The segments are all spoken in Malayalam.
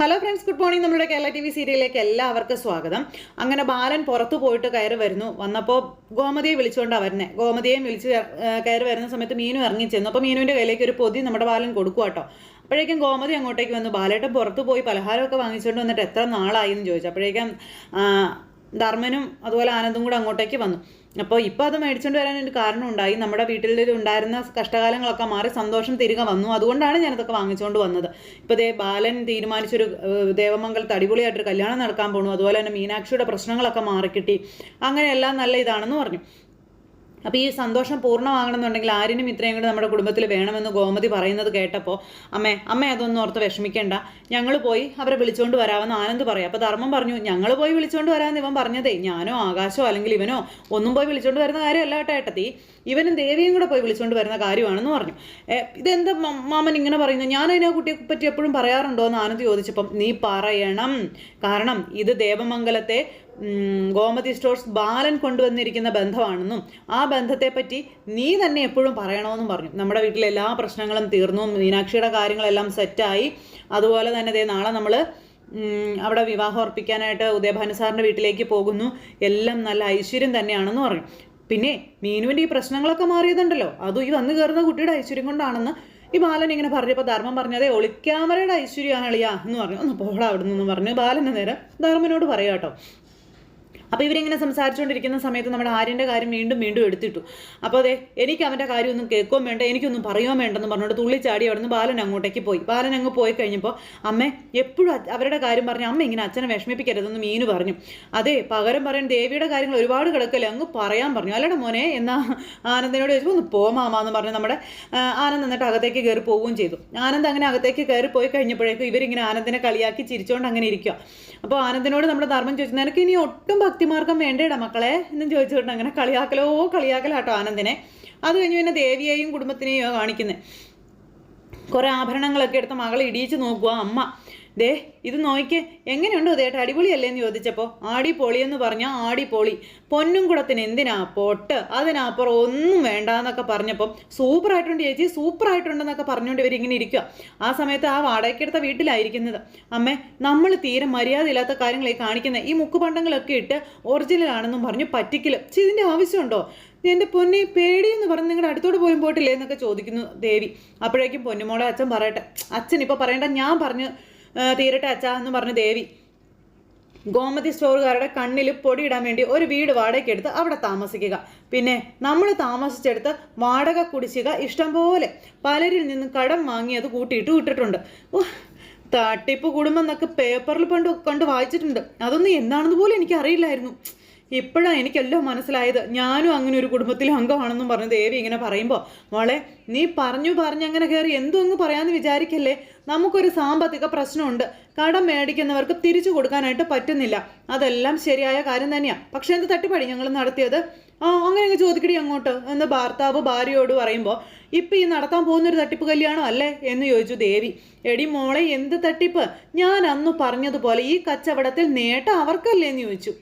ഹലോ ഫ്രണ്ട്സ് ഗുഡ് മോർണിംഗ് നമ്മുടെ കേരള ടി വി സീരിയലിലേക്ക് എല്ലാവർക്കും സ്വാഗതം. അങ്ങനെ ബാലൻ പുറത്തു പോയിട്ട് കയറി വരുന്നു. വന്നപ്പോൾ ഗോമതിയെ വിളിച്ചുകൊണ്ടാണ് വരുന്നത് ഗോമതിയെയും വിളിച്ച് കയറി വരുന്ന സമയത്ത് മീനു ഇറങ്ങി ചെന്നു. അപ്പോൾ മീനുവിന്റെ കയ്യിലേക്ക് ഒരു പൊതി നമ്മുടെ ബാലൻ കൊടുക്കുക കേട്ടോ അപ്പോഴേക്കും ഗോമതി അങ്ങോട്ടേക്ക് വന്നു. ബാലേട്ടൻ പുറത്തു പോയി പലഹാരമൊക്കെ വാങ്ങിച്ചുകൊണ്ട് വന്നിട്ട് എത്ര നാളായി എന്ന് ചോദിച്ചു. അപ്പോഴേക്കും ധർമ്മനും അതുപോലെ ആനന്ദും കൂടെ അങ്ങോട്ടേക്ക് വന്നു. അപ്പോൾ ഇപ്പോൾ അത് മേടിച്ചുകൊണ്ട് വരാൻ ഒരു കാരണം ഉണ്ടായി നമ്മുടെ വീട്ടിൽ ഉണ്ടായിരുന്ന കഷ്ടകാലങ്ങളൊക്കെ മാറി സന്തോഷം തിരികെ വന്നു. അതുകൊണ്ടാണ് ഞാനതൊക്കെ വാങ്ങിച്ചുകൊണ്ട് വന്നത്. ഇപ്പോൾ ദേ ബാലൻ തീരുമാനിച്ചൊരു ദേവമംഗലത്ത് അടിപൊളിയായിട്ടൊരു കല്യാണം നടക്കാൻ പോണു. അതുപോലെ തന്നെ മീനാക്ഷിയുടെ പ്രശ്നങ്ങളൊക്കെ മാറിക്കിട്ടി. അങ്ങനെയെല്ലാം നല്ല ഇതാണെന്ന് പറഞ്ഞു. അപ്പോൾ ഈ സന്തോഷം പൂർണമാകണമെന്നുണ്ടെങ്കിൽ ആരിനും ഇത്രയും കൂടെ നമ്മുടെ കുടുംബത്തിൽ വേണമെന്ന് ഗോമതി പറയുന്നത് കേട്ടപ്പോൾ അമ്മേ അമ്മ അതൊന്നും ഓർത്ത് വിഷമിക്കേണ്ട. ഞങ്ങൾ പോയി അവരെ വിളിച്ചുകൊണ്ട് വരാമെന്ന് ആനന്ദ് പറയാം. അപ്പോൾ ധർമ്മം പറഞ്ഞു ഞങ്ങൾ പോയി വിളിച്ചുകൊണ്ട് വരാമെന്ന് ഇവൻ പറഞ്ഞതേ. ഞാനോ ആകാശോ അല്ലെങ്കിൽ ഇവനോ ഒന്നും പോയി വിളിച്ചുകൊണ്ട് വരുന്ന കാര്യമല്ല കേട്ടോ ഇവനും ദേവിയും കൂടെ പോയി വിളിച്ചുകൊണ്ട് വരുന്ന കാര്യമാണെന്ന് പറഞ്ഞു. ഇതെന്താ മാമൻ ഇങ്ങനെ പറയുന്നു? ഞാൻ കുട്ടിയെ പറ്റി എപ്പോഴും പറയാറുണ്ടോ എന്ന് ആനന്ദ് ചോദിച്ചപ്പം നീ പറയണം. കാരണം ഇത് ദേവമംഗലത്തെ ഗോമതി സ്റ്റോഴ്സ് ബാലൻ കൊണ്ടുവന്നിരിക്കുന്ന ബന്ധമാണെന്നും ആ ബന്ധത്തെപ്പറ്റി നീ തന്നെ എപ്പോഴും പറയണമെന്നും പറഞ്ഞു. നമ്മുടെ വീട്ടിലെ എല്ലാ പ്രശ്നങ്ങളും തീർന്നു. മീനാക്ഷിയുടെ കാര്യങ്ങളെല്ലാം സെറ്റായി. അതുപോലെ തന്നെ ദേ നാളെ നമ്മൾ അവിടെ വിവാഹം ഉറപ്പിക്കാനായിട്ട് ഉദയഭാനു സാറിന്റെ വീട്ടിലേക്ക് പോകുന്നു. എല്ലാം നല്ല ഐശ്വര്യം തന്നെയാണെന്ന് പറഞ്ഞു. പിന്നെ മീനുവിന്റെ ഈ പ്രശ്നങ്ങളൊക്കെ മാറിയതുണ്ടല്ലോ. അതും ഈ വന്നു കയറുന്ന കുട്ടിയുടെ ഐശ്വര്യം കൊണ്ടാണെന്ന് ഈ ബാലൻ ഇങ്ങനെ പറഞ്ഞപ്പോൾ ധർമ്മം പറഞ്ഞതേ ഒളിക്യാമറയുടെ ഐശ്വര്യമാണ് എളിയാ എന്ന് പറഞ്ഞു. ഒന്ന് പോടാ അവിടെ നിന്ന് പറഞ്ഞു ബാലന്റെ നേരം ധർമ്മനോട് പറയാം കേട്ടോ. അപ്പോൾ ഇവരിങ്ങനെ സംസാരിച്ചുകൊണ്ടിരിക്കുന്ന സമയത്ത് നമ്മുടെ ആര്യന്റെ കാര്യം വീണ്ടും വീണ്ടും എടുത്തിട്ടു. അപ്പോൾ അതെ എനിക്ക് അവന്റെ കാര്യമൊന്നും കേൾക്കുകയും വേണ്ട എനിക്കൊന്നും പറയുകയും വേണ്ടെന്ന് പറഞ്ഞുകൊണ്ട് തുള്ളിച്ചാടി അവിടെ നിന്ന് ബാലൻ അങ്ങോട്ടേക്ക് പോയി. ബാലൻ അങ്ങ് പോയി കഴിഞ്ഞപ്പോൾ അമ്മ എപ്പോഴും അവരുടെ കാര്യം പറഞ്ഞ് അമ്മ ഇങ്ങനെ അച്ഛനെ വിഷമിപ്പിക്കരുതെന്ന് മീനു പറഞ്ഞു. അതെ പകരം പറയാൻ ദേവിയുടെ കാര്യങ്ങൾ ഒരുപാട് കിടക്കല്ലേ അങ്ങ് പറയാൻ പറഞ്ഞു. അല്ലടാ മോനെ എന്നാ ആനന്ദനോട് ചോദിച്ചു ഒന്ന് പോ മാമ എന്ന് പറഞ്ഞ് നമ്മുടെ ആനന്ദ് എന്നിട്ട് അകത്തേക്ക് കയറി പോവുകയും ചെയ്തു. ആനന്ദ് അങ്ങനെ അകത്തേക്ക് കയറി പോയി കഴിഞ്ഞപ്പോഴേക്കും ഇവരിങ്ങനെ ആനന്ദിനെ കളിയാക്കി ചിരിച്ചുകൊണ്ട് അങ്ങനെ ഇരിക്കുക അപ്പോൾ ആനന്ദനോട് നമ്മുടെ ധർമ്മം ചോദിച്ചു നിനക്ക് ഇനി ഒട്ടും ഭക്തിമാർഗം വേണ്ടേടാ മക്കളെ? എന്നും ചോദിച്ചുകൊണ്ട് അങ്ങനെ കളിയാക്കലോ കളിയാക്കലാട്ടോ ആനന്ദിനെ. അത് കഴിഞ്ഞ് പിന്നെ ദേവിയെയും കുടുംബത്തിനെയും കാണിക്കുന്നത് കുറേ ആഭരണങ്ങളൊക്കെ എടുത്ത് മകളെ ഇടിയിച്ച് നോക്കുക അമ്മ. ദേ ഇത് നോക്കിക്ക് എങ്ങനെയുണ്ടോ ദേട്ട അടിപൊളിയല്ലേ എന്ന് ചോദിച്ചപ്പോൾ ആടി പൊളി എന്ന് പറഞ്ഞാൽ ആടി പൊളി. പൊന്നും കുടത്തിന് എന്തിനാ? പൊട്ട്. അതിനപ്പുറം ഒന്നും വേണ്ട എന്നൊക്കെ പറഞ്ഞപ്പോൾ സൂപ്പറായിട്ടുണ്ട് ചേച്ചി സൂപ്പറായിട്ടുണ്ടെന്നൊക്കെ പറഞ്ഞുകൊണ്ട് ഇവരിങ്ങനെ ഇരിക്കുക ആ സമയത്ത് ആ വാടകയ്ക്കെടുത്ത വീട്ടിലായിരിക്കുന്നത്. അമ്മേ നമ്മൾ തീരെ മര്യാദയില്ലാത്ത കാര്യങ്ങളെ കാണിക്കുന്നത് ഈ മുക്കുപണ്ടങ്ങളൊക്കെ ഇട്ട് ഒറിജിനൽ ആണെന്നും പറഞ്ഞു പറ്റിക്കൽ. പക്ഷെ ഇതിന്റെ ആവശ്യമുണ്ടോ? എന്റെ പൊന്നെ പേടി എന്ന് പറഞ്ഞ് നിങ്ങളുടെ അടുത്തോട് പോലും പോയിട്ടില്ലേ എന്നൊക്കെ ചോദിക്കുന്നു ദേവി. അപ്പോഴേക്കും പൊന്നുമോളെ അച്ഛൻ പറയട്ടെ. അച്ഛൻ ഇപ്പോൾ പറയണ്ട ഞാൻ പറഞ്ഞു തീരട്ടെ അച്ഛാ എന്ന് പറഞ്ഞു ദേവി. ഗോമതി സ്റ്റോറുകാരുടെ കണ്ണിൽ പൊടിയിടാൻ വേണ്ടി ഒരു വീട് വാടകയ്ക്ക് എടുത്ത് അവിടെ താമസിക്കുക. പിന്നെ നമ്മൾ താമസിച്ചെടുത്ത് വാടക കുടിശ്ശിക ഇഷ്ടംപോലെ പലരിൽ നിന്ന് കടം വാങ്ങി അത് കൂട്ടിയിട്ട് വിട്ടിട്ടുണ്ട് തട്ടിപ്പ് കുടുംബം എന്നൊക്കെ പേപ്പറിൽ പണ്ട് കണ്ട് വായിച്ചിട്ടുണ്ട്. അതൊന്നും എന്താണെന്ന് പോലും എനിക്ക് അറിയില്ലായിരുന്നു ഇപ്പോഴാണ് എനിക്കെല്ലാം മനസ്സിലായത്. ഞാനും അങ്ങനെ ഒരു കുടുംബത്തിൽ അംഗമാണെന്നും പറഞ്ഞു ദേവി ഇങ്ങനെ പറയുമ്പോൾ മോളെ നീ പറഞ്ഞു പറഞ്ഞ് അങ്ങനെ കയറി എന്തും അങ്ങ് പറയാമെന്ന് വിചാരിക്കല്ലേ? നമുക്കൊരു സാമ്പത്തിക പ്രശ്നമുണ്ട്. കടം മേടിക്കുന്നവർക്ക് തിരിച്ചു കൊടുക്കാനായിട്ട് പറ്റുന്നില്ല. അതെല്ലാം ശരിയായ കാര്യം തന്നെയാണ് പക്ഷേ എന്ത് തട്ടിപ്പടി ഞങ്ങൾ നടത്തിയത്? ആ അങ്ങനെ അങ്ങ് ചോദിക്കടി അങ്ങോട്ട് എന്ന് ഭർത്താവ് ഭാര്യയോട് പറയുമ്പോൾ ഇപ്പം ഈ നടത്താൻ പോകുന്നൊരു തട്ടിപ്പ് കല്യാണം അല്ലേ? എന്ന് ചോദിച്ചു ദേവി. എടി മോളെ എന്ത് തട്ടിപ്പ്? ഞാൻ അന്ന് പറഞ്ഞതുപോലെ ഈ കച്ചവടത്തിൽ നേട്ടം അവർക്കല്ലേ എന്ന് ചോദിച്ചു.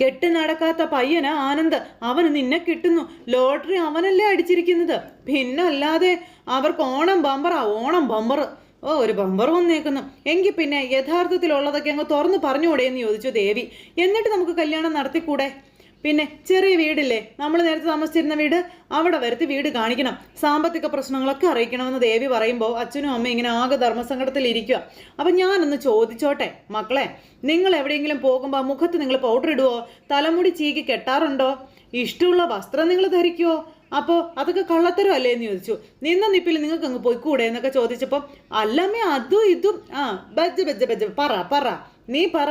കെട്ടി നടക്കാത്ത പയ്യന് ആനന്ദ്. അവന് നിന്നെ കിട്ടുന്നു. ലോട്ടറി അവനല്ലേ അടിച്ചിരിക്കുന്നത്. പിന്നല്ലാതെ അവർക്ക് ഓണം ബമ്പറാ ഓണം ബമ്പർ ഓ ഒരു ബമ്പർ വന്നേക്കുന്നു. എങ്കിൽ പിന്നെ യഥാർത്ഥത്തിലുള്ളതൊക്കെ അങ്ങ് തുറന്നു പറഞ്ഞുകൂടെ എന്ന് ചോദിച്ചു ദേവി. എന്നിട്ട് നമുക്ക് കല്യാണം നടത്തിക്കൂടെ? പിന്നെ ചെറിയ വീടില്ലേ? നമ്മൾ നേരത്തെ താമസിച്ചിരുന്ന വീട് അവിടെ വരുത്തി വീട് കാണിക്കണം. സാമ്പത്തിക പ്രശ്നങ്ങളൊക്കെ അറിയിക്കണമെന്ന് ദേവി പറയുമ്പോൾ അച്ഛനും അമ്മയും ഇങ്ങനെ ആകെ ധർമ്മസങ്കടത്തിൽ ഇരിക്കുക അപ്പം ഞാനൊന്ന് ചോദിച്ചോട്ടെ മക്കളെ നിങ്ങൾ എവിടെയെങ്കിലും പോകുമ്പോൾ മുഖത്ത് നിങ്ങൾ പൗഡർ ഇടുവോ? തലമുടി ചീകി കെട്ടാറുണ്ടോ? ഇഷ്ടമുള്ള വസ്ത്രം നിങ്ങൾ ധരിക്കുവോ? അപ്പോൾ അതൊക്കെ കള്ളത്തരം അല്ലേ എന്ന് ചോദിച്ചു. നിന്ന നിപ്പിൽ നിങ്ങൾക്ക് അങ്ങ് പോയിക്കൂടെ എന്നൊക്കെ ചോദിച്ചപ്പോൾ അല്ലമ്മേ അതും ഇതും. ആ ബജ്ജ ബജ്ജ ബജ്ജ. പറ പറ. നീ പറ.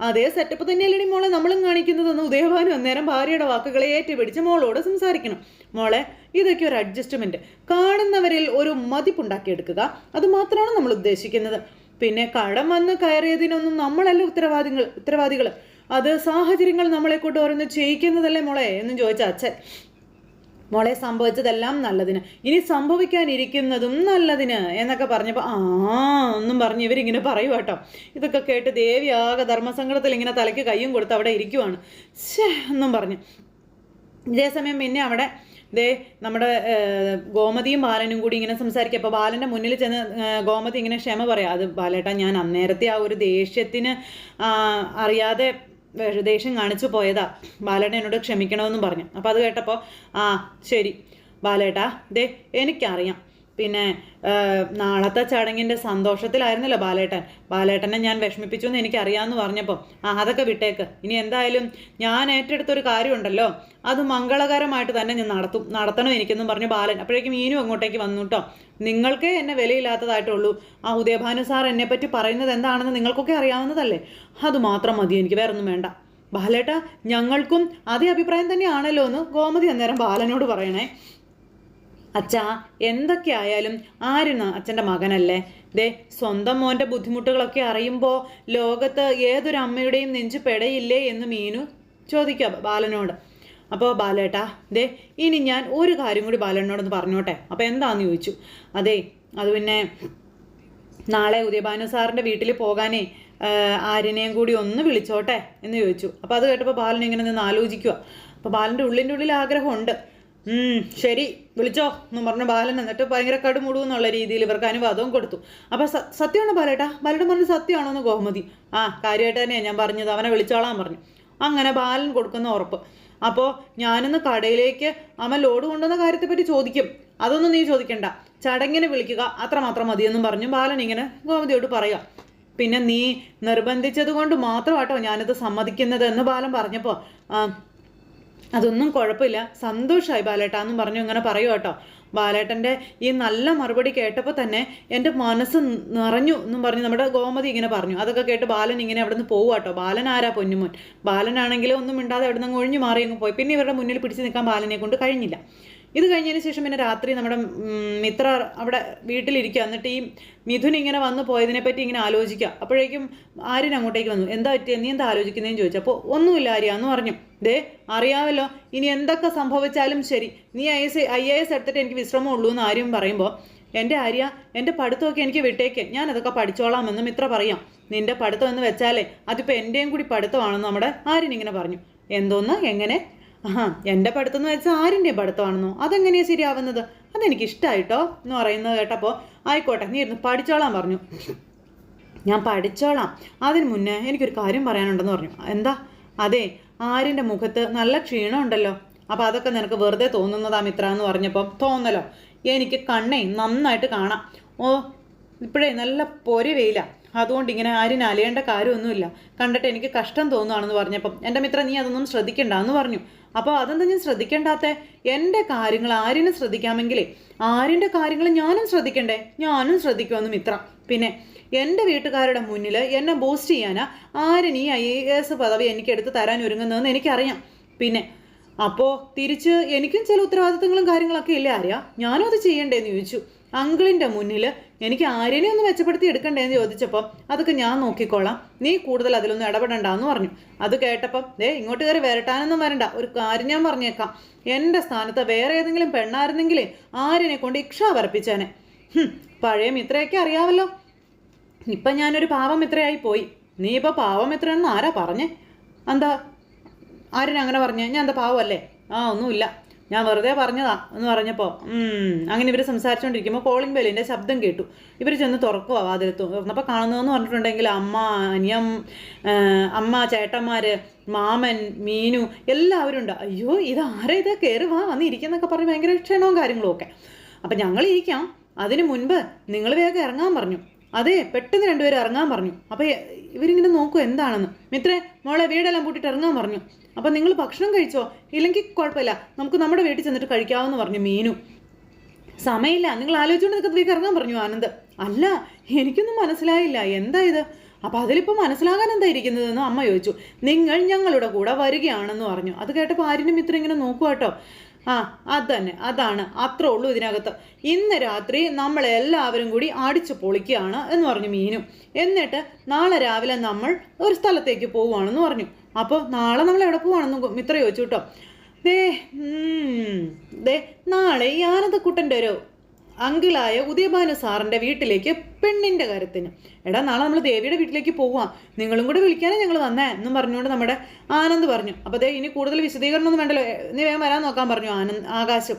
അതേ സെറ്റപ്പ് തന്നെയല്ലേ മോളെ നമ്മളും കാണിക്കുന്നതെന്ന് ഉദയഭാനു അന്നേരം ഭാര്യയുടെ വാക്കുകളെ ഏറ്റുപിടിച്ച് മോളോട് സംസാരിക്കണം. മോളെ ഇതൊക്കെ ഒരു അഡ്ജസ്റ്റ്മെന്റ് കാണുന്നവരിൽ ഒരു മതിപ്പുണ്ടാക്കിയെടുക്കുക. അത് മാത്രമാണ് നമ്മൾ ഉദ്ദേശിക്കുന്നത്. പിന്നെ കടം വന്ന് കയറിയതിനൊന്നും നമ്മളല്ല ഉത്തരവാദികൾ ഉത്തരവാദികൾ അത് സാഹചര്യങ്ങൾ നമ്മളെ കൊണ്ട് ഓരോന്ന് ചെയ്യിക്കുന്നതല്ലേ മോളെ? എന്നും ചോദിച്ച അച്ഛൻ. മോളെ സംഭവിച്ചതെല്ലാം നല്ലതിന്. ഇനി സംഭവിക്കാനിരിക്കുന്നതും നല്ലതിന് എന്നൊക്കെ പറഞ്ഞപ്പോൾ ആ ഒന്നും പറഞ്ഞ് ഇവരിങ്ങനെ പറയും കേട്ടോ. ഇതൊക്കെ കേട്ട് ദേവി ആകെ ധർമ്മസങ്കടത്തിൽ ഇങ്ങനെ തലയ്ക്ക് കയ്യും കൊടുത്ത് അവിടെ ഇരിക്കുവാണ്. ഛേ എന്നും പറഞ്ഞു. ഇതേസമയം പിന്നെ അവിടെ ദേ നമ്മുടെ ഗോമതിയും ബാലനും കൂടി ഇങ്ങനെ സംസാരിക്കുക അപ്പോൾ ബാലന്റെ മുന്നിൽ ചെന്ന് ഗോമതി ഇങ്ങനെ ക്ഷമ പറയാം. അത് ബാലേട്ടാ ഞാൻ അന്നേരത്തെ ആ ഒരു ദേഷ്യത്തിന് അറിയാതെ ദേഷ്യം കാണിച്ചു പോയതാ. ബാലേട്ടൻ എന്നോട് ക്ഷമിക്കണമെന്നും പറഞ്ഞു. അപ്പോൾ അത് കേട്ടപ്പോൾ ആ ശരി. ബാലേട്ടാ ദേ എനിക്കറിയാം. പിന്നെ നാളത്തെ ചടങ്ങിന്റെ സന്തോഷത്തിലായിരുന്നല്ലോ ബാലേട്ടൻ. ബാലേട്ടനെ ഞാൻ വിഷമിപ്പിച്ചു എന്ന് എനിക്കറിയാമെന്ന് പറഞ്ഞപ്പോൾ ആ അതൊക്കെ വിട്ടേക്ക്. ഇനി എന്തായാലും ഞാൻ ഏറ്റെടുത്തൊരു കാര്യമുണ്ടല്ലോ. അത് മംഗളകരമായിട്ട് തന്നെ ഞാൻ നടത്തും. നടത്തണം എനിക്കെന്നും പറഞ്ഞു ബാലൻ. അപ്പോഴേക്കും മീനും അങ്ങോട്ടേക്ക് വന്നു കേട്ടോ നിങ്ങൾക്ക് എന്നെ വിലയില്ലാത്തതായിട്ടുള്ളൂ ആ ഉദയഭാനു സാർ എന്നെ പറ്റി പറയുന്നത് എന്താണെന്ന് നിങ്ങൾക്കൊക്കെ അറിയാവുന്നതല്ലേ? അത് മാത്രം മതി എനിക്ക് വേറെ ഒന്നും വേണ്ട. ബാലേട്ട ഞങ്ങൾക്കും അതേ അഭിപ്രായം തന്നെയാണല്ലോ എന്ന് ഗോമതി അന്നേരം ബാലനോട് പറയണേ. അച്ഛാ എന്തൊക്കെയായാലും ആരും അച്ഛന്റെ മകനല്ലേ? ദേ സ്വന്തം മോന്റെ ബുദ്ധിമുട്ടുകളൊക്കെ അറിയുമ്പോൾ ലോകത്ത് ഏതൊരു അമ്മയുടെയും നെഞ്ചു പെടയില്ലേ എന്ന് മീനു ചോദിക്കുക ബാലനോട്. അപ്പോൾ ബാലേട്ടാ ദേ ഇനി ഞാൻ ഒരു കാര്യം കൂടി ബാലനോടൊന്ന് പറഞ്ഞോട്ടെ? അപ്പോൾ എന്താണെന്ന് ചോദിച്ചു? അതെ അത് പിന്നെ നാളെ ഉദയഭാനു സാറിന്റെ വീട്ടിൽ പോകാനേ ആരിനെയും കൂടി ഒന്ന് വിളിച്ചോട്ടെ എന്ന് ചോദിച്ചു. അപ്പോൾ അത് കേട്ടപ്പോൾ ബാലൻ ഇങ്ങനെ നിന്ന് ആലോചിക്കുക അപ്പോൾ ബാലന്റെ ഉള്ളിന്റെ ഉള്ളിൽ ആഗ്രഹമുണ്ട്. ശരി വിളിച്ചോ എന്ന് പറഞ്ഞു ബാലൻ എന്നിട്ട് ഭയങ്കര കടുമുടു എന്നുള്ള രീതിയിൽ ഇവർക്ക് അനുവാദവും കൊടുത്തു. അപ്പൊ സത്യമാണ് ബാലേട്ടാ? ബാലേട്ടൻ പറഞ്ഞു സത്യമാണോ എന്ന് ഗോമതി ആ കാര്യമായിട്ട് തന്നെയാണ് ഞാൻ പറഞ്ഞത്. അവനെ വിളിച്ചോളാൻ പറഞ്ഞു. അങ്ങനെ ബാലൻ കൊടുക്കുന്ന ഉറപ്പ്. അപ്പോൾ ഞാനിന്ന് കടയിലേക്ക് അവൻ ലോഡ് കൊണ്ടുവന്ന കാര്യത്തെപ്പറ്റി ചോദിക്കും. അതൊന്നും നീ ചോദിക്കണ്ട. ചടങ്ങിനെ വിളിക്കുക അത്രമാത്രം മതിയെന്നും പറഞ്ഞു ബാലൻ ഇങ്ങനെ ഗോമതിയോട് പറയുക. പിന്നെ നീ നിർബന്ധിച്ചത് കൊണ്ട് മാത്രമാട്ടോ ഞാനിത് സമ്മതിക്കുന്നത് എന്ന് ബാലൻ പറഞ്ഞപ്പോൾ അതൊന്നും കുഴപ്പമില്ല. സന്തോഷമായി ബാലേട്ട എന്നും പറഞ്ഞു ഇങ്ങനെ പറയൂ കേട്ടോ. ബാലേട്ടന്റെ ഈ നല്ല മറുപടി കേട്ടപ്പോൾ തന്നെ എന്റെ മനസ്സ് നിറഞ്ഞു എന്നും പറഞ്ഞ് നമ്മുടെ ഗോമതി ഇങ്ങനെ പറഞ്ഞു. അതൊക്കെ കേട്ട് ബാലൻ ഇങ്ങനെ അവിടെ നിന്ന് പോവുക കേട്ടോ. ബാലൻ ആരാ പൊന്നുമോൻ? ബാലനാണെങ്കിൽ ഒന്നും മിണ്ടാതെ അവിടെ നിന്ന് ഒഴിഞ്ഞു മാറി അങ്ങ് പോയി. പിന്നെ ഇവരുടെ മുന്നിൽ പിടിച്ച് നിൽക്കാൻ ബാലനെ കൊണ്ട് കഴിഞ്ഞില്ല. ഇത് കഴിഞ്ഞതിന് ശേഷം പിന്നെ രാത്രി നമ്മുടെ മിത്ര അവിടെ വീട്ടിലിരിക്കുക. എന്നിട്ട് ഈ മിഥുൻ ഇങ്ങനെ വന്നു പോയതിനെ പറ്റി ഇങ്ങനെ ആലോചിക്കുക. അപ്പോഴേക്കും ആര്യൻ അങ്ങോട്ടേക്ക് വന്നു. എന്താ പറ്റിയ? നീ എന്താ ആലോചിക്കുന്നതെന്ന് ചോദിച്ചു. അപ്പോൾ ഒന്നുമില്ല ആര്യ എന്ന് പറഞ്ഞു. ദേ അറിയാമല്ലോ. ഇനി എന്തൊക്കെ സംഭവിച്ചാലും ശരി. നീ ഐ എസ് ഐ എസ് എടുത്തിട്ട് എനിക്ക് വിശ്രമം ഉള്ളൂ എന്ന് ആര്യം പറയുമ്പോൾ എന്റെ ആര്യ എന്റെ പഠിത്തമൊക്കെ എനിക്ക് വിട്ടേക്ക്. ഞാൻ അതൊക്കെ പഠിച്ചോളാമെന്ന് മിത്ര പറയാം. നിന്റെ പഠിത്തം എന്ന് വെച്ചാലേ അതിപ്പോൾ എന്റെയും കൂടി പഠിത്തമാണെന്ന് നമ്മുടെ ആര്യൻ ഇങ്ങനെ പറഞ്ഞു. എന്തോന്ന്? എങ്ങനെ? ആഹാ എന്റെ പഠിത്തം എന്ന് വെച്ചാൽ ആരിന്റെ പഠിത്തമാണെന്നോ? അതെങ്ങനെയാണ് ശരിയാവുന്നത്? അതെനിക്ക് ഇഷ്ടമായിട്ടോ എന്ന് പറയുന്നത് കേട്ടപ്പോൾ ആയിക്കോട്ടെ നീ ഇരുന്ന് പഠിച്ചോളാൻ പറഞ്ഞു. ഞാൻ പഠിച്ചോളാം. അതിന് മുന്നേ എനിക്കൊരു കാര്യം പറയാനുണ്ടെന്ന് പറഞ്ഞു. എന്താ? അതെ ആരിന്റെ മുഖത്ത് നല്ല ക്ഷീണം ഉണ്ടല്ലോ. അപ്പോൾ അതൊക്കെ നിനക്ക് വെറുതെ തോന്നുന്നതാ മിത്ര എന്ന് പറഞ്ഞപ്പോൾ തോന്നലോ എനിക്ക് കണ്ണേ നന്നായിട്ട് കാണാം. ഓ ഇപ്പോഴേ നല്ല പൊരി വെയില. അതുകൊണ്ട് ഇങ്ങനെ ആരും അലയേണ്ട കാര്യമൊന്നുമില്ല. കണ്ടിട്ട് എനിക്ക് കഷ്ടം തോന്നുകയാണെന്ന് പറഞ്ഞപ്പം എന്റെ മിത്രം നീ അതൊന്നും ശ്രദ്ധിക്കണ്ട എന്ന് പറഞ്ഞു. അപ്പോൾ അതെന്താ ഞാൻ ശ്രദ്ധിക്കേണ്ടാത്ത? എന്റെ കാര്യങ്ങൾ ആരിനും ശ്രദ്ധിക്കാമെങ്കിലേ ആരിന്റെ കാര്യങ്ങൾ ഞാനും ശ്രദ്ധിക്കണ്ടേ? ഞാനും ശ്രദ്ധിക്കുമെന്ന് മിത്ര. പിന്നെ എന്റെ വീട്ടുകാരുടെ മുന്നിൽ എന്നെ ബൂസ്റ്റ് ചെയ്യാനാ ആരും ഈ ഐ എ എസ് പദവി എനിക്ക് എടുത്ത് തരാൻ ഒരുങ്ങുന്നതെന്ന് എനിക്കറിയാം. പിന്നെ അപ്പോൾ തിരിച്ച് എനിക്കും ചില ഉത്തരവാദിത്തങ്ങളും കാര്യങ്ങളൊക്കെ ഇല്ലേ ആര്യ? ഞാനും അത് ചെയ്യണ്ടേന്ന് ചോദിച്ചു. അങ്കിളിന്റെ മുന്നിൽ എനിക്ക് ആര്യനെ ഒന്ന് മെച്ചപ്പെടുത്തി എടുക്കണ്ടേന്ന് ചോദിച്ചപ്പോൾ അതൊക്കെ ഞാൻ നോക്കിക്കോളാം. നീ കൂടുതൽ അതിലൊന്നും ഇടപെടണ്ടെന്ന് പറഞ്ഞു. അത് കേട്ടപ്പം ദേ ഇങ്ങോട്ട് കയറി വരട്ടാനൊന്നും വരണ്ട. ഒരു കാര്യം ഞാൻ പറഞ്ഞേക്കാം. എന്റെ സ്ഥാനത്ത് വേറെ ഏതെങ്കിലും പെണ്ണായിരുന്നെങ്കിലേ ആര്യനെ കൊണ്ട് ഇക്ഷ വരപ്പിച്ചേനെ. പഴയ മിത്രയൊക്കെ അറിയാമല്ലോ ഇപ്പം ഞാനൊരു പാവമിത്രയായി പോയി. നീ ഇപ്പോൾ പാവമിത്രയെന്ന് ആരാ പറഞ്ഞേ? എന്താ ആരും അങ്ങനെ പറഞ്ഞു? ഞാൻ എന്താ പാവമല്ലേ? ആ ഒന്നുമില്ല. ഞാൻ വെറുതെ പറഞ്ഞതാ എന്ന് പറഞ്ഞപ്പോൾ അങ്ങനെ ഇവർ സംസാരിച്ചുകൊണ്ടിരിക്കുമ്പോൾ കോളിംഗ് ബെല്ലിന്റെ ശബ്ദം കേട്ടു. ഇവർ ചെന്ന് തുറക്കുക വാതിൽ തുറന്നപ്പോൾ കാണുന്നതെന്ന് പറഞ്ഞിട്ടുണ്ടെങ്കിൽ അമ്മ അനിയം അമ്മ ചേട്ടന്മാർ മാമൻ മീനു എല്ലാവരും ഉണ്ട്. അയ്യോ ആരെ ഇത്? കയറി വാ വന്നിരിക്കുന്നൊക്കെ പറഞ്ഞ് ഭയങ്കര ക്ഷണവും കാര്യങ്ങളും ഒക്കെ. അപ്പം ഞങ്ങൾ ഇരിക്കാം അതിന് മുൻപ് നിങ്ങൾ വേഗം ഇറങ്ങാൻ പറഞ്ഞു. അതെ പെട്ടെന്ന് രണ്ടുപേരും ഇറങ്ങാൻ പറഞ്ഞു. അപ്പോൾ ഇവരിങ്ങനെ നോക്കൂ എന്താണെന്ന്. മിത്രേ മോളെ വീടെല്ലാം പൂട്ടിയിട്ട് ഇറങ്ങാൻ പറഞ്ഞു. അപ്പം നിങ്ങൾ ഭക്ഷണം കഴിച്ചോ? ഇല്ലെങ്കിൽ കുഴപ്പമില്ല. നമുക്ക് നമ്മുടെ വീട്ടിൽ ചെന്നിട്ട് കഴിക്കാമെന്ന് പറഞ്ഞു മീനു. സമയമില്ല. നിങ്ങൾ ആലോചിച്ചുകൊണ്ട് നിൽക്കുന്നതിലേക്ക് ഇറങ്ങാൻ പറഞ്ഞു ആനന്ദ്. അല്ല എനിക്കൊന്നും മനസ്സിലായില്ല. എന്താ ഇത്? അപ്പം അതിലിപ്പോൾ മനസ്സിലാകാൻ എന്താ ഇരിക്കുന്നതെന്ന് അമ്മ ചോദിച്ചു. നിങ്ങൾ ഞങ്ങളുടെ കൂടെ വരികയാണെന്ന് പറഞ്ഞു. അത് കേട്ടപ്പോൾ ആര്യനും മിത്രം ഇങ്ങനെ നോക്കുക കേട്ടോ. ആ അത് തന്നെ അതാണ്. അത്രേ ഉള്ളൂ ഇതിനകത്ത്. ഇന്ന് രാത്രി നമ്മളെല്ലാവരും കൂടി അടിച്ചു പൊളിക്കുകയാണ് എന്ന് പറഞ്ഞു മീനു. എന്നിട്ട് നാളെ രാവിലെ നമ്മൾ ഒരു സ്ഥലത്തേക്ക് പോവുകയാണെന്ന് പറഞ്ഞു. അപ്പോൾ നാളെ നമ്മൾ എവിടെ പോവാണെന്ന് മിത്ര ചോദിച്ചു കേട്ടോ. ദേ ദേ നാളെ ഈ ആനന്ദക്കുട്ടന്റെ ഒരു അങ്കിളായ ഉദയഭാനു സാറിന്റെ വീട്ടിലേക്ക് പെണ്ണിന്റെ കാര്യത്തിന്. എടാ നാളെ നമ്മൾ ദേവിയുടെ വീട്ടിലേക്ക് പോവാം. നിങ്ങളും കൂടെ വിളിക്കാനേ ഞങ്ങൾ വന്നേ എന്നും പറഞ്ഞുകൊണ്ട് നമ്മുടെ ആനന്ദ് പറഞ്ഞു. അപ്പോൾ അതേ ഇനി കൂടുതൽ വിശദീകരണമൊന്നും വേണ്ടല്ലോ. നീ വേഗം വരാൻ നോക്കാൻ പറഞ്ഞു ആനന്ദ് ആകാശം.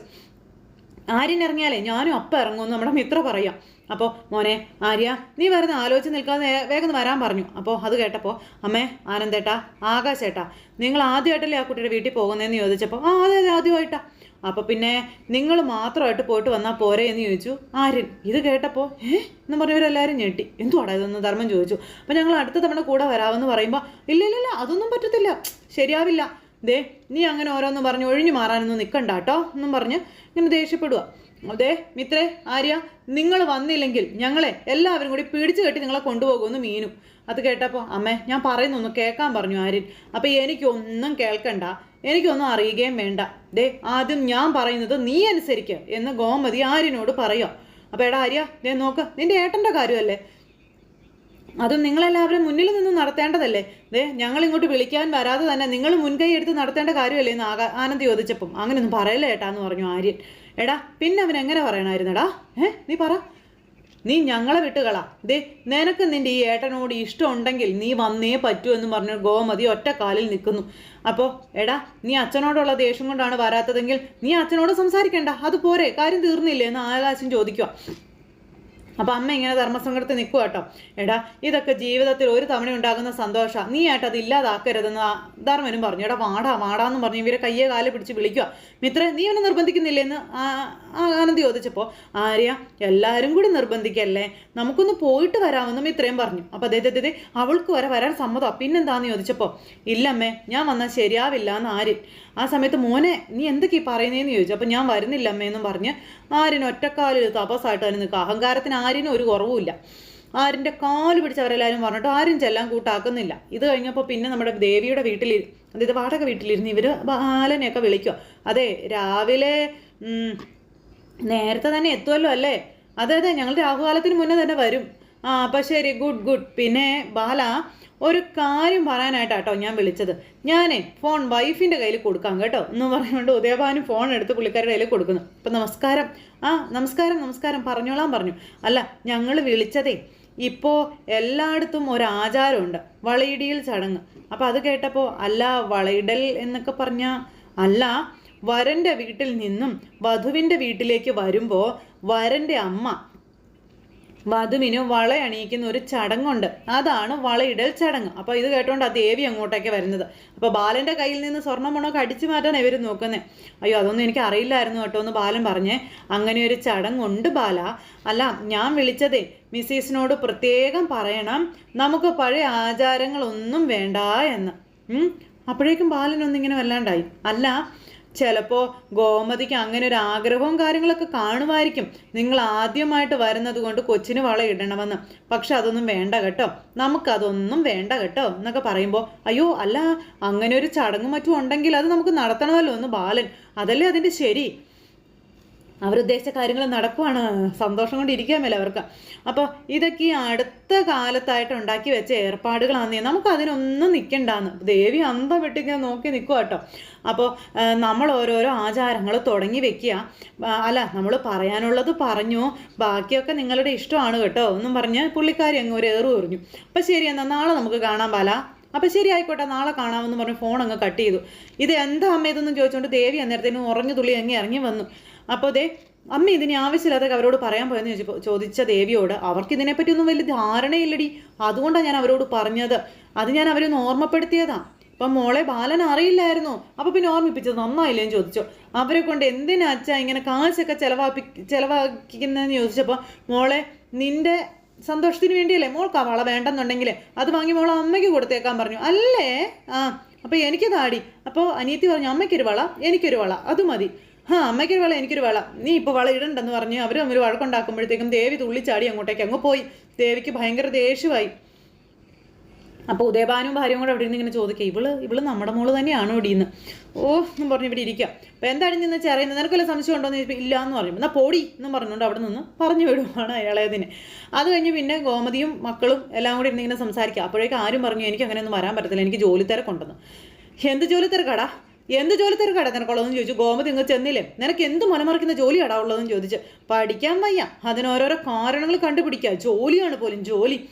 ആര്യൻ ഇറങ്ങിയാലേ ഞാനും അപ്പം ഇറങ്ങുമെന്ന് നമ്മുടെ മിത്ര പറയാം. അപ്പോൾ മോനെ ആര്യ നീ വരുന്ന ആലോചിച്ച് നിൽക്കാതെ വേഗം വരാൻ പറഞ്ഞു. അപ്പോൾ അത് കേട്ടപ്പോൾ അമ്മേ ആനന്ദേട്ടാ ആകാശേട്ടാ നിങ്ങൾ ആദ്യമായിട്ടല്ലേ ആ കുട്ടിയുടെ വീട്ടിൽ പോകുന്നതെന്ന് ചോദിച്ചപ്പോൾ ആ അതെ അതെ ആദ്യമായിട്ടാ. അപ്പോൾ പിന്നെ നിങ്ങൾ മാത്രമായിട്ട് പോയിട്ട് വന്നാൽ പോരെ എന്ന് ചോദിച്ചു. ആര്യൻ ഇത് കേട്ടപ്പോൾ ഏ? എന്ന് പറഞ്ഞവരെല്ലാവരും ഞെട്ടി. എന്തുവാടാ ഇതൊന്ന് ധർമ്മം ചോദിച്ചു. അപ്പോൾ ഞങ്ങൾ അടുത്ത തവണ കൂടെ വരാമെന്ന് പറയുമ്പോൾ ഇല്ല ഇല്ല ഇല്ല അതൊന്നും പറ്റത്തില്ല. ശരിയാവില്ല. ദേ നീ അങ്ങനെ ഓരോന്നും പറഞ്ഞ് ഒഴിഞ്ഞു മാറാനൊന്നും നിൽക്കണ്ട കേട്ടോ എന്നും പറഞ്ഞ് ഇങ്ങനെ ദേഷ്യപ്പെടുക അതെ മിത്രേ ആര്യ നിങ്ങൾ വന്നില്ലെങ്കിൽ ഞങ്ങളെ എല്ലാവരും കൂടി പിടിച്ചു കെട്ടി നിങ്ങളെ കൊണ്ടുപോകുമെന്ന് മീനു. അത് കേട്ടപ്പോൾ അമ്മേ ഞാൻ പറയുന്നൊന്ന് കേൾക്കാൻ പറഞ്ഞു ആര്യൻ. അപ്പം എനിക്കൊന്നും കേൾക്കണ്ട. എനിക്കൊന്നും അറിയുകയും വേണ്ട. ദേ ആദ്യം ഞാൻ പറയുന്നത് നീ അനുസരിക്ക എന്ന് ഗോമതി ആര്യനോട് പറയാം. അപ്പോൾ എടാ ആര്യ ദേ നോക്ക് നിന്റെ ഏട്ടന്റെ കാര്യമല്ലേ? അതും നിങ്ങളെല്ലാവരും മുന്നിൽ നിന്ന് നടത്തേണ്ടതല്ലേ? ദേ ഞങ്ങൾ ഇങ്ങോട്ട് വിളിക്കാൻ വരാതെ തന്നെ നിങ്ങൾ മുൻകൈ എടുത്ത് നടത്തേണ്ട കാര്യമല്ലേ എന്ന് ആകാ ആനന്ദ് ചോദിച്ചപ്പം. അങ്ങനെയൊന്നും പറയല്ലേ ഏട്ടാ എന്ന് പറഞ്ഞു ആര്യൻ. എടാ പിന്നെ അവൻ എങ്ങനെ പറയണമായിരുന്നെടാ ഏ നീ പറ. നീ ഞങ്ങളെ വിട്ടുകളാ. ദേ നിനക്ക് നിന്റെ ഈ ഏട്ടനോട് ഇഷ്ടമുണ്ടെങ്കിൽ നീ വന്നേ പറ്റൂ എന്ന് പറഞ്ഞ ഗോമതി ഒറ്റ കാലിൽ നിൽക്കുന്നു. അപ്പോൾ എടാ നീ അച്ഛനോടുള്ള ദേഷ്യം കൊണ്ടാണ് വരാത്തതെങ്കിൽ നീ അച്ഛനോട് സംസാരിക്കണ്ട. അത് പോരെ കാര്യം തീർന്നില്ലേ എന്ന് ആകാശം ചോദിക്കുക അപ്പം അമ്മ ഇങ്ങനെ ധർമ്മസങ്കടത്തിൽ നിൽക്കുക കേട്ടോ. എടാ ഇതൊക്കെ ജീവിതത്തിൽ ഒരു തവണ ഉണ്ടാകുന്ന സന്തോഷം. നീ ആയിട്ട് അത് ഇല്ലാതാക്കരുതെന്ന് ധർമ്മനും പറഞ്ഞു. എടാ വാടാ വാടാന്ന് പറഞ്ഞു ഇവരെ കയ്യെ കാൽ പിടിച്ച് വിളിക്കുക മിത്ര നീ അവനെ നിർബന്ധിക്കുന്നില്ലെന്ന് ആ- ആനന്ദ് ചോദിച്ചപ്പോൾ ആര്യ എല്ലാവരും കൂടി നിർബന്ധിക്കല്ലേ? നമുക്കൊന്ന് പോയിട്ട് വരാമെന്നും മിത്രയും പറഞ്ഞു. അപ്പോൾ അതെ അതെ അവൾക്ക് വരെ വരാൻ സമ്മതം പിന്നെന്താന്ന് ചോദിച്ചപ്പോൾ ഇല്ലമ്മേ ഞാൻ വന്നാൽ ശരിയാവില്ല എന്ന് ആര്യൻ. ആ സമയത്ത് മോനെ നീ എന്തൊക്കെ ഈ പറയുന്നതെന്ന് ചോദിച്ചു. അപ്പോൾ ഞാൻ വരുന്നില്ല അമ്മേ എന്നും പറഞ്ഞ് ആര്യൻ ഒറ്റക്കാലിൽ തപസ്സായിട്ട് അവന് നിൽക്കുക അഹങ്കാരത്തിന് ആര്യനും ഒരു കുറവുമില്ല. ആരിന്റെ കാൽ പിടിച്ച് അവരെല്ലാവരും പറഞ്ഞിട്ട് ആരും ചെല്ലാൻ കൂട്ടാക്കുന്നില്ല. ഇത് കഴിഞ്ഞപ്പോൾ പിന്നെ നമ്മുടെ ദേവിയുടെ വീട്ടിൽ അതായത് വാടക വീട്ടിലിരുന്ന് ഇവർ ബാലനെയൊക്കെ വിളിക്കുക. അതെ രാവിലെ നേരത്തെ തന്നെ എത്തുമല്ലോ അല്ലേ? അതെ അതെ ഞങ്ങൾ രാഹുകാലത്തിന് മുന്നേ തന്നെ വരും. ആ അപ്പം ശരി ഗുഡ് ഗുഡ്. പിന്നെ ബാല ഒരു കാര്യം പറയാനായിട്ടാട്ടോ ഞാൻ വിളിച്ചത്. ഞാനേ ഫോൺ വൈഫിന്റെ കയ്യിൽ കൊടുക്കാം കേട്ടോ. എന്ന് പറഞ്ഞുകൊണ്ട് ഉദയഭാനു ഫോൺ എടുത്ത് പുള്ളിക്കാരുടെ കയ്യിൽ കൊടുക്കുന്നു. അപ്പം നമസ്കാരം. ആ നമസ്കാരം നമസ്കാരം. പറഞ്ഞോളാം പറഞ്ഞു. അല്ല ഞങ്ങൾ വിളിച്ചതേ ഇപ്പോൾ എല്ലായിടത്തും ഒരു ആചാരമുണ്ട് വളയിടിയിൽ ചടങ്ങ്. അപ്പോൾ അത് കേട്ടപ്പോൾ അല്ല വളയിടൽ എന്നൊക്കെ പറഞ്ഞാൽ അല്ല വരന്റെ വീട്ടിൽ നിന്നും വധുവിന്റെ വീട്ടിലേക്ക് വരുമ്പോൾ വരന്റെ അമ്മ വധുവിന് വളയണിയിക്കുന്ന ഒരു ചടങ്ങുണ്ട്. അതാണ് വളയിടൽ ചടങ്ങ്. അപ്പോൾ ഇത് കേട്ടോണ്ട് ആ ദേവി അങ്ങോട്ടേക്ക് വരുന്നത്. അപ്പോൾ ബാലന്റെ കയ്യിൽ നിന്ന് സ്വർണമുണൊക്കെ അടിച്ചു മാറ്റാൻ ഇവർ നോക്കുന്നേ. അയ്യോ അതൊന്നും എനിക്ക് അറിയില്ലായിരുന്നു കേട്ടോ എന്ന് ബാലൻ പറഞ്ഞേ. അങ്ങനെ ഒരു ചടങ്ങുണ്ട് ബാല. അല്ല ഞാൻ വിളിച്ചതേ മിസ്സിസിനോട് പ്രത്യേകം പറയണം. നമുക്ക് പഴയ ആചാരങ്ങളൊന്നും വേണ്ട എന്ന്. അപ്പോഴേക്കും ബാലനൊന്നിങ്ങനെ വല്ലാണ്ടായി. അല്ല ചിലപ്പോൾ ഗോമതിക്ക് അങ്ങനെ ഒരു ആഗ്രഹവും കാര്യങ്ങളൊക്കെ കാണുമായിരിക്കും. നിങ്ങൾ ആദ്യമായിട്ട് വരുന്നത് കൊണ്ട് കൊച്ചിന് വള ഇടണമെന്ന്. പക്ഷെ അതൊന്നും വേണ്ട കേട്ടോ. നമുക്കതൊന്നും വേണ്ട കേട്ടോ എന്നൊക്കെ പറയുമ്പോൾ അയ്യോ അല്ല അങ്ങനെ ഒരു ചടങ്ങും മറ്റും ഉണ്ടെങ്കിൽ അത് നമുക്ക് നടത്തണമല്ലോ എന്ന് ബാലൻ. അതല്ലേ അതിന്റെ ശരി? അവരുദ്ദേശിച്ച കാര്യങ്ങൾ നടക്കുവാണ്. സന്തോഷം കൊണ്ട് ഇരിക്കാൻ മേലെ അവർക്ക്. അപ്പോൾ ഇതൊക്കെ ഈ അടുത്ത കാലത്തായിട്ട് ഉണ്ടാക്കി വെച്ച ഏർപ്പാടുകളാണെന്നേ നമുക്ക് അതിനൊന്നും നിൽക്കണ്ടാന്ന് ദേവി അന്തം വിട്ടിങ്ങനെ നോക്കി നിൽക്കുക കേട്ടോ. അപ്പോൾ നമ്മൾ ഓരോരോ ആചാരങ്ങൾ തുടങ്ങി വെക്കുക. അല്ല നമ്മൾ പറയാനുള്ളത് പറഞ്ഞു. ബാക്കിയൊക്കെ നിങ്ങളുടെ ഇഷ്ടമാണ് കേട്ടോ. എന്നും പറഞ്ഞ് പുള്ളിക്കാരി അങ്ങ് ഒരു ഏറു എറിഞ്ഞു. അപ്പം ശരി എന്നാൽ നാളെ നമുക്ക് കാണാൻ പാല അപ്പം ശരി ആയിക്കോട്ടെ നാളെ കാണാമെന്ന് പറഞ്ഞ് ഫോൺ അങ്ങ് കട്ട് ചെയ്തു. ഇത് എന്താ അമ്മ ഇതെന്ന് ചോദിച്ചുകൊണ്ട് ദേവി അന്നേരത്തേനും ഉറഞ്ഞു തുള്ളി അങ്ങ് ഇറങ്ങി വന്നു. അപ്പോൾ ദേ അമ്മ ഇതിനെ ആവശ്യമില്ലാതെ അവരോട് പറയാൻ പോയെന്ന് ചോദിച്ചപ്പോൾ ചോദിച്ച ദേവിയോട് അവർക്ക് ഇതിനെപ്പറ്റി ഒന്നും വലിയ ധാരണയില്ലടി. അതുകൊണ്ടാണ് ഞാൻ അവരോട് പറഞ്ഞത്. അത് ഞാൻ അവരൊന്ന് ഓർമ്മപ്പെടുത്തിയതാ. അപ്പം മോളെ ബാലൻ അറിയില്ലായിരുന്നു. അപ്പോൾ പിന്നെ ഓർമ്മിപ്പിച്ചത് നന്നായില്ലേന്ന് ചോദിച്ചു. അവരെ കൊണ്ട് എന്തിനാ അച്ഛാ ഇങ്ങനെ കാശൊക്കെ ചിലവാപ്പി ചിലവാക്കിക്കുന്നതെന്ന് ചോദിച്ചപ്പോൾ മോളെ നിന്റെ സന്തോഷത്തിന് വേണ്ടിയല്ലേ? മോൾക്ക് ആ വള വേണ്ടെന്നുണ്ടെങ്കിൽ അത് വാങ്ങി മോളെ അമ്മയ്ക്ക് കൊടുത്തേക്കാൻ പറഞ്ഞു. അല്ലേ? ആ അപ്പോൾ എനിക്കതാടി. അപ്പോൾ അനിയത്തി പറഞ്ഞു അമ്മയ്ക്കൊരു വള എനിക്കൊരു വള. അത് മതി. ആ അമ്മയ്ക്കൊരു വള എനിക്കൊരു വള. നീ ഇപ്പോൾ വള ഇടണ്ടെന്ന് പറഞ്ഞ് അവർ തമ്മിൽ വഴക്കുണ്ടാക്കുമ്പോഴത്തേക്കും ദേവി തുള്ളിച്ചാടി അങ്ങോട്ടേക്ക് അങ്ങ് പോയി. ദേവിക്ക് ഭയങ്കര ദേഷ്യമായി. അപ്പോൾ ഉദയഭാനും ഭാര്യയും കൂടെ അവിടെ ഇരുന്ന് ഇങ്ങനെ ചോദിക്കുക ഇവൾ ഇവൾ നമ്മുടെ മോൾ തന്നെയാണോ ഇടിയെന്ന് ഓ എന്നും പറഞ്ഞ് ഇവിടെ ഇരിക്കുക അപ്പോൾ എന്താണ് നിന്ന് ചെറിയ നിനക്കല്ല സംശയം ഉണ്ടോ എന്ന് ചോദിച്ചപ്പോൾ ഇല്ല എന്ന് പറഞ്ഞു എന്നാൽ പോടി എന്നും പറഞ്ഞുകൊണ്ട് അവിടെ നിന്ന് പറഞ്ഞു വിടുവാണ് അയാളേതിന് അത് കഴിഞ്ഞ് പിന്നെ ഗോമതിയും മക്കളും എല്ലാം കൂടി ഇരുന്ന് ഇങ്ങനെ സംസാരിക്കുക അപ്പോഴേക്കും ആരും പറഞ്ഞു എനിക്ക് അങ്ങനെയൊന്നും വരാൻ പറ്റത്തില്ല. എനിക്ക് ജോലി തിരക്കുണ്ടെന്ന് എന്ത് ജോലി തിരക്കാടാ എന്ത് ജോലി തിരക്കാടാ നിനക്കുള്ളതെന്ന് ചോദിച്ചു. ഗോമതി ഇങ്ങ് ചെന്നില്ലേ? നിനക്ക് എന്ത് മനമറിക്കുന്ന ജോലിയാടാ ഉള്ളതെന്ന് ചോദിച്ചു. പഠിക്കാൻ വയ്യ. അതിനോരോരോ കാരണങ്ങൾ കണ്ടുപിടിക്കുക. ജോലിയാണ് പോലും ജോലി.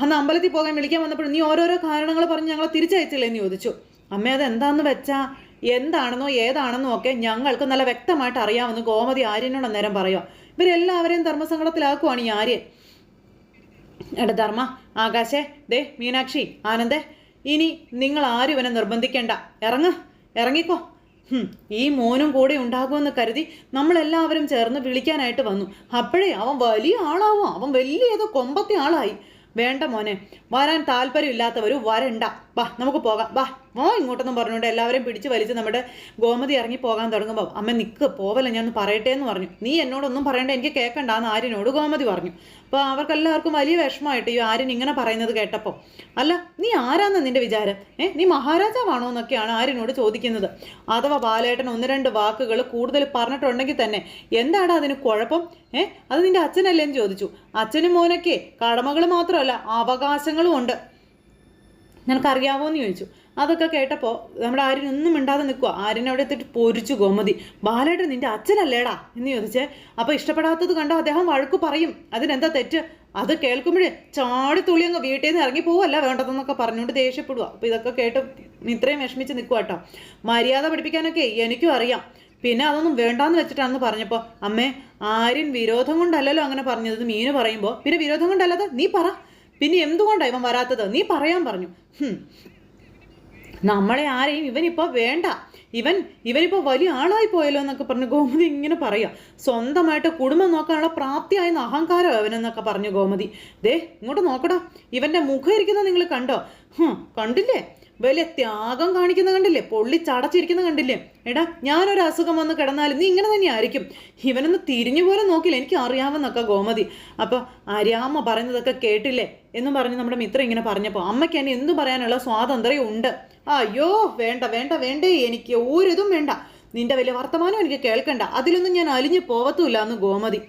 അന്ന് അമ്പലത്തിൽ പോകാൻ വിളിക്കാൻ വന്നപ്പോൾ നീ ഓരോരോ കാരണങ്ങൾ പറഞ്ഞ് ഞങ്ങളെ തിരിച്ചയച്ചില്ലേ എന്ന് ചോദിച്ചു. അമ്മ അത് എന്താന്ന് വെച്ചാ എന്താണെന്നോ ഏതാണെന്നോ ഒക്കെ ഞങ്ങൾക്ക് നല്ല വ്യക്തമായിട്ട് അറിയാമെന്ന് ഗോമതി ആര്യനോട് അന്നേരം പറയുക ഇവരെല്ലാവരെയും ധർമ്മസങ്കടത്തിലാക്കുവാണ് ഈ ആര്യൻ. എടാ ധർമ്മ ആകാശേ ദേ മീനാക്ഷി ആനന്ദേ ഇനി നിങ്ങൾ ആരും ഇവനെ നിർബന്ധിക്കേണ്ട. ഇറങ്ങ. ഇറങ്ങിക്കോ. ഈ മോനും കൂടെ ഉണ്ടാകുമെന്ന് കരുതി നമ്മളെല്ലാവരും ചേർന്ന് വിളിക്കാനായിട്ട് വന്നു. അപ്പോഴേ അവൻ വലിയ ആളാവും. അവൻ വലിയ ഏതോ കൊമ്പത്തെ ആളായി. വേണ്ട മോനെ വരാൻ താല്പര്യമില്ലാത്തവരും വരണ്ട. വാ നമുക്ക് പോകാം. വാ മോ ഇങ്ങോട്ടൊന്നും പറഞ്ഞുകൊണ്ട് എല്ലാവരെയും പിടിച്ച് വലിച്ച് നമ്മുടെ ഗോമതി ഇറങ്ങി പോകാൻ തുടങ്ങുമ്പോൾ അമ്മ നിൽക്ക് പോവല്ല ഞാൻ പറയട്ടെ എന്ന് പറഞ്ഞു. നീ എന്നോടൊന്നും പറയണ്ട എനിക്ക് കേൾക്കണ്ട എന്ന് ആര്യനോട് ഗോമതി പറഞ്ഞു. അപ്പോൾ അവർക്കെല്ലാവർക്കും വലിയ വിഷമമായിട്ട് ഈ ആര്യൻ ഇങ്ങനെ പറയുന്നത് കേട്ടപ്പോൾ അല്ല നീ ആരാന്ന് നിന്റെ വിചാരം? ഏ നീ മഹാരാജാവാണോ എന്നൊക്കെയാണ് ആര്യനോട് ചോദിക്കുന്നത്. അഥവാ ബാലേട്ടൻ ഒന്ന് രണ്ട് വാക്കുകൾ കൂടുതൽ പറഞ്ഞിട്ടുണ്ടെങ്കിൽ തന്നെ എന്താണ് അതിന് കുഴപ്പം? ഏ അത് നിന്റെ അച്ഛനല്ലേ എന്ന് ചോദിച്ചു. അച്ഛനും മോനൊക്കെ കടമകൾ മാത്രമല്ല അവകാശങ്ങളും ഉണ്ട്. നിനക്കറിയാവോ എന്ന് ചോദിച്ചു. അതൊക്കെ കേട്ടപ്പോൾ നമ്മുടെ ആര്യൻ ഒന്നും മിണ്ടാതെ നിൽക്കുക ആര്യൻ അവിടെ എത്തിയിട്ട് പൊരിച്ചു ഗോമതി. ബാലേട്ടൻ നിന്റെ അച്ഛനല്ലേടാ എന്ന് ചോദിച്ചേ. അപ്പോൾ ഇഷ്ടപ്പെടാത്തത് കണ്ടോ? അദ്ദേഹം വഴക്ക് പറയും. അതിനെന്താ തെറ്റ്? അത് കേൾക്കുമ്പോഴേ ചാടി തുള്ളി അങ്ങ് വീട്ടിൽ നിന്ന് ഇറങ്ങി പോവല്ല വേണ്ടതെന്നൊക്കെ പറഞ്ഞുകൊണ്ട് ദേഷ്യപ്പെടുക അപ്പോൾ ഇതൊക്കെ കേട്ട് ഇത്രയും വിഷമിച്ച് നിൽക്കുക കേട്ടോ മര്യാദ പഠിപ്പിക്കാനൊക്കെ എനിക്കും അറിയാം. പിന്നെ അതൊന്നും വേണ്ടാന്ന് വെച്ചിട്ടാണെന്ന് പറഞ്ഞപ്പോൾ അമ്മേ ആര്യൻ വിരോധം കൊണ്ടല്ലല്ലോ അങ്ങനെ പറഞ്ഞത് മീന് പറയുമ്പോൾ പിന്നെ വിരോധം കൊണ്ടല്ലാതെ നീ പറ. പിന്നെ എന്തുകൊണ്ടാണ് ഇവൻ വരാത്തത്? നീ പറയാൻ പറഞ്ഞു. നമ്മളെ ആരെയും ഇവനിപ്പോ വേണ്ട. ഇവൻ ഇവനിപ്പോ വലിയ ആളായി പോയല്ലോ എന്നൊക്കെ പറഞ്ഞു ഗോമതി ഇങ്ങനെ പറയാ. സ്വന്തമായിട്ട് കുടുംബം നോക്കാനുള്ള പ്രാപ്തിയായെന്ന് അഹങ്കാരം അവനെന്നൊക്കെ പറഞ്ഞു ഗോമതി. ദേ ഇങ്ങോട്ട് നോക്കടാ. ഇവന്റെ മുഖം ഇരിക്കുന്നത് നിങ്ങൾ കണ്ടോ? കണ്ടില്ലേ? വലിയ ത്യാഗം കാണിക്കുന്ന കണ്ടില്ലേ? പൊള്ളി ചടച്ചിരിക്കുന്ന കണ്ടില്ലേ? എടാ ഞാനൊരു അസുഖം വന്ന് കിടന്നാലും നീ ഇങ്ങനെ തന്നെ ആയിരിക്കും. ഇവനൊന്ന് തിരിഞ്ഞു പോലെ നോക്കില്ല. എനിക്ക് അറിയാമെന്നൊക്കെ ഗോമതി. അപ്പോൾ അറിയാമ്മ പറയുന്നതൊക്കെ കേട്ടില്ലേ? എന്നും പറഞ്ഞ് നമ്മുടെ മിത്രം ഇങ്ങനെ പറഞ്ഞപ്പോൾ അമ്മയ്ക്ക് എന്നെ എന്തു പറയാനുള്ള സ്വാതന്ത്ര്യം ഉണ്ട്. അയ്യോ വേണ്ട വേണ്ട വേണ്ടേ. എനിക്ക് ഒരിതും വേണ്ട. നിന്റെ വലിയ വർത്തമാനം എനിക്ക് കേൾക്കണ്ട. അതിലൊന്നും ഞാൻ അലിഞ്ഞു പോവത്തുമില്ല എന്ന് ഗോമതി.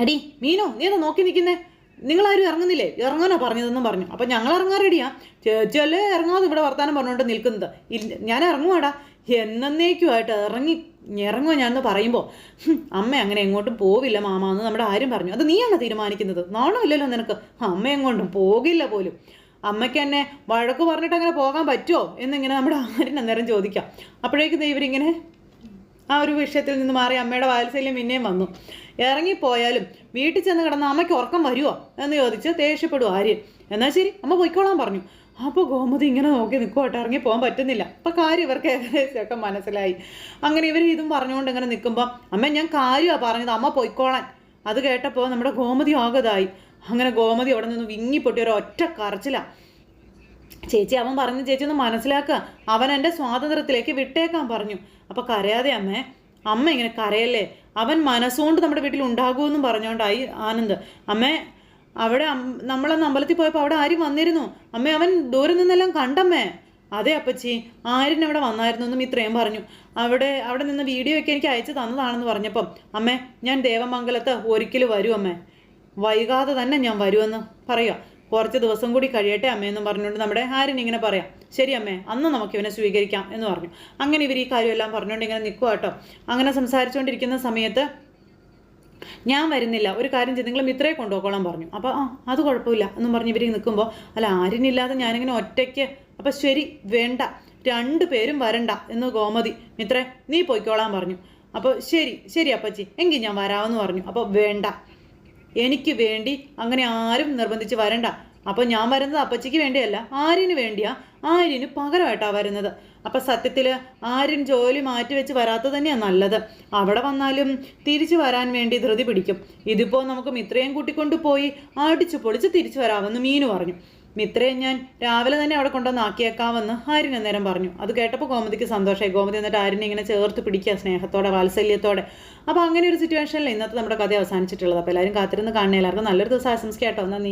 അടി മീനോ നീ എന്താ നോക്കി നിൽക്കുന്നേ? നിങ്ങളാരും ഇറങ്ങുന്നില്ലേ? ഇറങ്ങാനാ പറഞ്ഞതെന്നും പറഞ്ഞു. അപ്പം ഞങ്ങൾ ഇറങ്ങാൻ റെഡിയാ ചേച്ചിയല്ലേ ഇറങ്ങാതെ ഇവിടെ വർത്താനം പറഞ്ഞുകൊണ്ട് നിൽക്കുന്നത്. ഇല്ല ഞാൻ ഇറങ്ങുവാടാ. എന്നേക്കുമായിട്ട് ഇറങ്ങി ഇറങ്ങുമോ ഞാനെന്ന് പറയുമ്പോൾ അമ്മ അങ്ങനെ എങ്ങോട്ടും പോവില്ല മാമ എന്ന് നമ്മുടെ ആരും പറഞ്ഞു. അത് നീയാണ് തീരുമാനിക്കുന്നത്? നാണമില്ലല്ലോ നിനക്ക്. അമ്മ എങ്ങോട്ടും പോകില്ല പോലും. അമ്മയ്ക്ക് തന്നെ വഴക്ക് പറഞ്ഞിട്ട് അങ്ങനെ പോകാൻ പറ്റുമോ എന്നിങ്ങനെ നമ്മുടെ ആരും അന്നേരം ചോദിക്കാം. അപ്പോഴേക്കും ഇവരിങ്ങനെ ആ ഒരു വിഷയത്തിൽ നിന്ന് മാറി അമ്മയുടെ വാത്സല്യം പിന്നെയും വന്നു. ഇറങ്ങിപ്പോയാലും വീട്ടിൽ ചെന്ന് കിടന്ന അമ്മയ്ക്ക് ഉറക്കം വരുമോ എന്ന് ചോദിച്ച് ദേഷ്യപ്പെടും ആര്യൻ. എന്നാൽ ശരി അമ്മ പൊയ്ക്കോളാൻ പറഞ്ഞു. അപ്പോൾ ഗോമതി ഇങ്ങനെ നോക്കി നിൽക്കുവാട്ടെ ഇറങ്ങി പോകാൻ പറ്റുന്നില്ല. അപ്പോൾ കാര്യം ഇവർക്ക് ഏകദേശമൊക്കെ മനസ്സിലായി. അങ്ങനെ ഇവർ ഇതും പറഞ്ഞുകൊണ്ട് ഇങ്ങനെ നിൽക്കുമ്പോൾ അമ്മ ഞാൻ കാര്യമാണ് പറഞ്ഞത് അമ്മ പൊയ്ക്കോളാൻ. അത് കേട്ടപ്പോൾ നമ്മുടെ ഗോമതി ആകതായി. അങ്ങനെ ഗോമതി അവിടെ നിന്ന് വിങ്ങിപ്പൊട്ടി ഒരു ഒറ്റ കറച്ചിലാണ് ചേച്ചി അവൻ പറഞ്ഞു ചേച്ചി ഒന്ന് മനസ്സിലാക്കുക അവൻ എന്റെ സ്വാതന്ത്ര്യത്തിലേക്ക് വിട്ടേക്കാൻ പറഞ്ഞു. അപ്പോൾ കരയാതെ അമ്മേ അമ്മ ഇങ്ങനെ കരയല്ലേ? അവൻ മനസ്സുകൊണ്ട് നമ്മുടെ വീട്ടിൽ ഉണ്ടാകുമെന്നും പറഞ്ഞുകൊണ്ടായി ആനന്ദ്. അമ്മേ അവിടെ നമ്മളന്ന് അമ്പലത്തിൽ പോയപ്പോൾ അവിടെ ആരും വന്നിരുന്നു? അമ്മ അവൻ ദൂരെ നിന്നെല്ലാം കണ്ടമ്മേ. അതെ അപ്പച്ചി. ആരും അവിടെ വന്നായിരുന്നു എന്നും ഇത്രയും പറഞ്ഞു. അവിടെ അവിടെ നിന്ന് വീഡിയോ ഒക്കെ എനിക്ക് അയച്ചു തന്നതാണെന്ന് പറഞ്ഞപ്പം അമ്മേ ഞാൻ ദേവമംഗലത്ത് ഒരിക്കലും വരും അമ്മേ. വൈകാതെ തന്നെ ഞാൻ വരുമെന്ന് പറയാം കുറച്ച് ദിവസം കൂടി കഴിയട്ടെ അമ്മയെന്നും പറഞ്ഞുകൊണ്ട് നമ്മുടെ ആര്യൻ ഇങ്ങനെ പറയാം. ശരി അമ്മേ അന്ന് നമുക്ക് ഇവനെ സ്വീകരിക്കാം എന്ന് പറഞ്ഞു. അങ്ങനെ ഇവർ ഈ കാര്യമെല്ലാം പറഞ്ഞുകൊണ്ട് ഇങ്ങനെ നിൽക്കുക കേട്ടോ. അങ്ങനെ സംസാരിച്ചുകൊണ്ടിരിക്കുന്ന സമയത്ത് ഞാൻ വരുന്നില്ല. ഒരു കാര്യം ചെയ്ത് നിങ്ങൾ മിത്രയെ കൊണ്ടുപോയിക്കോളാൻ പറഞ്ഞു. അപ്പോൾ ആ അത് കുഴപ്പമില്ല എന്നും പറഞ്ഞ് ഇവർ നിൽക്കുമ്പോൾ അല്ല ആരിനില്ലാതെ ഞാനിങ്ങനെ ഒറ്റയ്ക്ക്. അപ്പോൾ ശരി വേണ്ട. രണ്ടു പേരും വരണ്ട എന്ന് ഗോമതി മിത്രേ നീ പോയിക്കോളാൻ പറഞ്ഞു. അപ്പോൾ ശരി ശരി അപ്പച്ചി. എങ്കിൽ ഞാൻ വരാമെന്ന് പറഞ്ഞു. അപ്പോൾ വേണ്ട. എനിക്ക് വേണ്ടി അങ്ങനെ ആരും നിർബന്ധിച്ച് വരണ്ട. അപ്പോൾ ഞാൻ വരുന്നത് അപ്പച്ചിക്ക് വേണ്ടിയല്ല ആര്യന് വേണ്ടിയാ. ആര്യന് പകരമായിട്ടാണ് വരുന്നത്. അപ്പം സത്യത്തിൽ ആര്യൻ ജോലി മാറ്റി വെച്ച് വരാത്തത് തന്നെയാണ് നല്ലത്. അവിടെ വന്നാലും തിരിച്ചു വരാൻ വേണ്ടി ധൃതി പിടിക്കും. ഇതിപ്പോൾ നമുക്ക് ഇത്രയും കൂട്ടിക്കൊണ്ടുപോയി അടിച്ചു പൊളിച്ച് തിരിച്ചു വരാമെന്ന് മീനു പറഞ്ഞു. മിത്രയെ ഞാൻ രാവിലെ തന്നെ അവിടെ കൊണ്ടുവന്ന് ആക്കിയേക്കാമെന്ന് ആര്യൻ അന്നേരം പറഞ്ഞു. അത് കേട്ടപ്പോൾ ഗോമതിക്ക് സന്തോഷമായി. ഗോമതി എന്നിട്ട് ആര്യനെ ഇങ്ങനെ ചേർത്ത് പിടിക്കുക സ്നേഹത്തോടെ വാത്സല്യത്തോടെ. അപ്പോൾ അങ്ങനെ ഒരു സിറ്റുവേഷനിൽ ഇന്നത്തെ നമ്മുടെ കഥ അവസാനിച്ചിട്ടുള്ളത്. അപ്പോൾ എല്ലാവരും കാത്തിരുന്ന് കാണുന്ന. എല്ലാവർക്കും നല്ലൊരു ദിവസം ആശംസിക്കാം കേട്ടോ. നന്ദി.